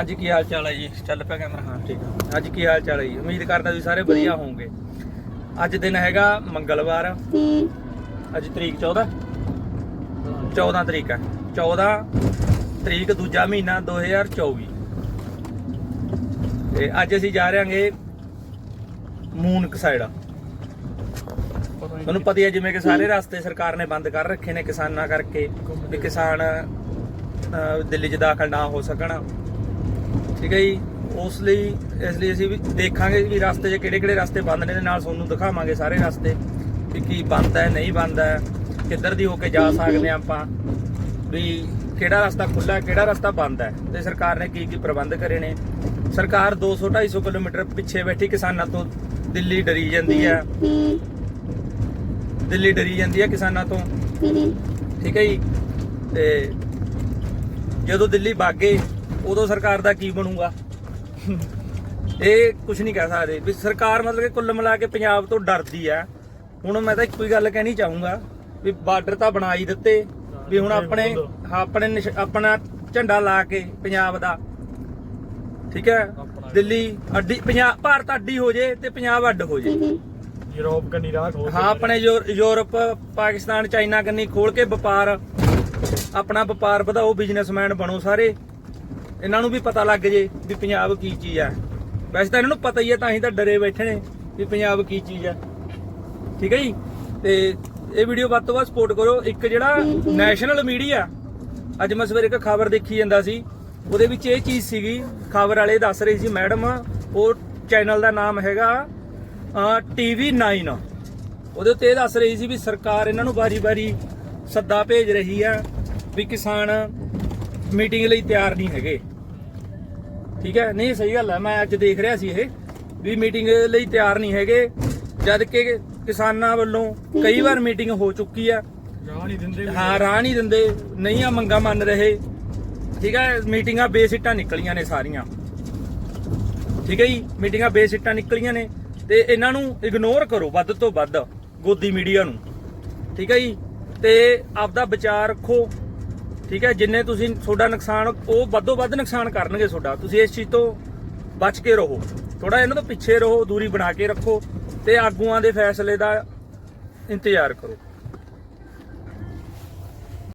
ਅੱਜ ਕੀ ਹਾਲ ਚਾਲ ਹੈ ਜੀ? ਚੱਲ ਪਿਆ ਕੈਮਰਾ, ਹਾਂ, ਠੀਕ ਆ। ਅੱਜ ਕੀ ਹਾਲ ਚਾਲ ਹੈ ਜੀ? ਉਮੀਦ ਕਰਦਾ ਤੁਸੀਂ ਸਾਰੇ ਵਧੀਆ ਹੋਵੋਗੇ। ਅੱਜ ਦਿਨ ਹੈਗਾ ਮੰਗਲਵਾਰ। ਅੱਜ ਤਰੀਕ 14 14 ਤਰੀਕ ਹੈ। 14 ਤਰੀਕ ਦੂਜਾ ਮਹੀਨਾ 2024 ਤੇ ਅੱਜ ਅਸੀਂ ਜਾ ਰਹੇ ਹਾਂਗੇ ਮੂਨਕ ਸਾਈਡ। ਤੁਹਾਨੂੰ ਪਤਾ ਹੈ ਜਿਵੇਂ ਕਿ ਸਾਰੇ ਰਸਤੇ ਸਰਕਾਰ ਨੇ ਬੰਦ ਕਰ ਰੱਖੇ ਨੇ ਕਿਸਾਨਾਂ ਕਰਕੇ, ਵੀ ਕਿਸਾਨ ਦਿੱਲੀ 'ਚ ਦਾਖਲ ਨਾ ਹੋ ਸਕਣ। ਠੀਕ ਹੈ ਜੀ? ਉਸ ਲਈ, ਇਸ ਲਈ ਅਸੀਂ ਵੀ ਦੇਖਾਂਗੇ ਵੀ ਰਸਤੇ 'ਚ ਕਿਹੜੇ ਕਿਹੜੇ ਰਸਤੇ ਬੰਦ ਨੇ ਤੇ ਨਾਲ ਤੁਹਾਨੂੰ ਦਿਖਾਵਾਂਗੇ ਸਾਰੇ ਰਸਤੇ ਵੀ ਕੀ ਬੰਦ ਹੈ, ਨਹੀਂ ਬੰਦ ਹੈ, ਕਿੱਧਰ ਦੀ ਹੋ ਕੇ ਜਾ ਸਕਦੇ ਹਾਂ ਆਪਾਂ, ਵੀ ਕਿਹੜਾ ਰਸਤਾ ਖੁੱਲਾ ਕਿਹੜਾ ਰਸਤਾ ਬੰਦ ਹੈ ਤੇ ਸਰਕਾਰ ਨੇ ਕੀ ਕੀ ਪ੍ਰਬੰਧ ਕਰੇ ਨੇ। ਸਰਕਾਰ 200 250 ਕਿਲੋਮੀਟਰ ਪਿੱਛੇ ਬੈਠੀ ਕਿਸਾਨਾਂ ਤੋਂ ਦਿੱਲੀ ਡਰੀ ਜਾਂਦੀ ਹੈ। ਦਿੱਲੀ ਡਰੀ ਜਾਂਦੀ ਹੈ ਕਿਸਾਨਾਂ ਤੋਂ। ਠੀਕ ਹੈ ਜੀ? ਤੇ ਜਦੋਂ ਦਿੱਲੀ ਭਾਗੇ ਉਦੋਂ ਸਰਕਾਰ ਦਾ ਕੀ ਬਣੂਗਾ? ਇਹ ਕੁਝ ਨਹੀਂ ਕਹਿ ਸਕਦੇ। ਵੀ ਸਰਕਾਰ ਮਤਲਬ ਕਿ ਕੁੱਲ ਮਿਲਾ ਕੇ ਪੰਜਾਬ ਤੋਂ ਡਰਦੀ ਆ। ਹੁਣ ਮੈਂ ਤਾਂ ਇੱਕੋ ਹੀ ਗੱਲ ਕਹਿਣੀ ਚਾਹੂੰਗਾ ਵੀ ਬਾਰਡਰ ਤਾਂ ਬਣਾ ਹੀ ਦਿੱਤੇ ਵੀ ਹੁਣ ਆਪਣੇ ਆਪਣੇ ਆਪਣਾ ਝੰਡਾ ਲਾ ਕੇ ਪੰਜਾਬ ਦਾ। ਠੀਕ ਹੈ? ਦਿੱਲੀ ਅੱਡੀ ਪੰਜਾਬ ਭਾਰਤ ਅੱਡੀ ਹੋ ਜੇ ਤੇ ਪੰਜਾਬ ਅੱਡ ਹੋ ਜੇ। ਯੂਰਪ ਕੰਨੀ ਰਾਹ ਖੋਲ ਹਾਂ ਆਪਣੇ ਯੂਰ- ਯੂਰਪ ਪਾਕਿਸਤਾਨ ਚਾਈਨਾ ਕੰਨੀ ਖੋਲ ਕੇ ਵਪਾਰ ਆਪਣਾ ਵਪਾਰ ਵਧਾਓ ਬਿਜ਼ਨਸਮੈਨ ਬਣੋ ਸਾਰੇ। ਇਹਨਾਂ ਨੂੰ ਵੀ ਪਤਾ ਲੱਗ ਜੇ ਵੀ ਪੰਜਾਬ ਕੀ ਚੀਜ਼ ਹੈ ਵੈਸੇ ਤਾਂ ਇਹਨਾਂ ਨੂੰ ਪਤਾ ਹੀ ਹੈ ਤਾਂ ਹੀ ਤਾਂ ਡਰੇ ਬੈਠੇ ਨੇ ਵੀ ਪੰਜਾਬ ਕੀ ਚੀਜ਼ ਹੈ ਠੀਕ ਹੈ ਜੀ? ਤੇ ਇਹ ਵੀਡੀਓ ਵੱਧ ਤੋਂ ਵੱਧ ਸਪੋਰਟ ਕਰੋ। ਇੱਕ ਜਿਹੜਾ ਨੈਸ਼ਨਲ ਮੀਡੀਆ ਅੱਜ ਮੈਂ ਸਵੇਰੇ ਇੱਕ ਖਬਰ ਦੇਖੀ ਜਾਂਦਾ ਸੀ। ਉਹਦੇ ਵਿੱਚ ਇਹ ਚੀਜ਼ ਸੀਗੀ ਖਬਰ ਵਾਲੇ ਦੱਸ ਰਹੇ ਸੀ ਮੈਡਮ ਉਹ ਚੈਨਲ ਦਾ ਨਾਮ ਹੈਗਾ ਟੀਵੀ 9 ਉਹਦੇ ਉੱਤੇ ਇਹ ਦੱਸ ਰਹੀ ਸੀ ਵੀ ਸਰਕਾਰ ਇਹਨਾਂ ਨੂੰ ਵਾਰੀ-ਵਾਰੀ ਸੱਦਾ ਭੇਜ ਰਹੀ ਆ ਵੀ ਕਿਸਾਨ ਮੀਟਿੰਗ ਲਈ ਤਿਆਰ ਨਹੀਂ ਹੈਗੇ। ਠੀਕ ਹੈ? ਨਹੀਂ ਸਹੀ ਗੱਲ ਹੈ। ਮੈਂ ਅੱਜ ਦੇਖ ਰਿਹਾ ਸੀ ਇਹ ਵੀ ਮੀਟਿੰਗ ਲਈ ਤਿਆਰ ਨਹੀਂ ਹੈਗੇ। ਜਦ ਕਿ ਕਿਸਾਨਾਂ ਵੱਲੋਂ ਕਈ ਵਾਰ ਮੀਟਿੰਗ ਹੋ ਚੁੱਕੀ ਆ ਰਾਹ ਨਹੀਂ ਦਿੰਦੇ ਹਾਂ ਰਾਹ ਨਹੀਂ ਦਿੰਦੇ। ਨਹੀਂ ਆ ਮੰਗਾ ਮੰਨ ਰਹੇ। ਠੀਕ ਹੈ? ਮੀਟਿੰਗਾਂ ਬੇਸਿੱਟਾਂ ਨਿਕਲੀਆਂ ਨੇ ਸਾਰੀਆਂ। ਠੀਕ ਹੈ ਜੀ? ਮੀਟਿੰਗਾਂ ਬੇਸਿੱਟਾਂ ਨਿਕਲੀਆਂ ਨੇ ਤੇ ਇਹਨਾਂ ਨੂੰ ਇਗਨੋਰ ਕਰੋ ਵੱਧ ਤੋਂ ਵੱਧ ਗੋਦੀ ਮੀਡੀਆ ਨੂੰ। ਠੀਕ ਹੈ ਜੀ? ਤੇ ਆਪਦਾ ਵਿਚਾਰ ਰੱਖੋ। ਠੀਕ ਹੈ, ਜਿੰਨੇ ਤੁਸੀਂ ਤੁਹਾਡਾ ਨੁਕਸਾਨ, ਉਹ ਵੱਧੋ ਵੱਧ ਨੁਕਸਾਨ ਕਰਨਗੇ ਤੁਹਾਡਾ। ਤੁਸੀਂ ਇਸ ਚੀਜ਼ ਤੋਂ ਬਚ ਕੇ ਰਹੋ। ਥੋੜਾ ਇਹਨਾਂ ਤੋਂ ਪਿੱਛੇ ਰਹੋ, ਦੂਰੀ ਬਣਾ ਕੇ ਰੱਖੋ ਤੇ ਆਗੂਆਂ ਦੇ ਫੈਸਲੇ ਦਾ ਇੰਤਜ਼ਾਰ ਕਰੋ।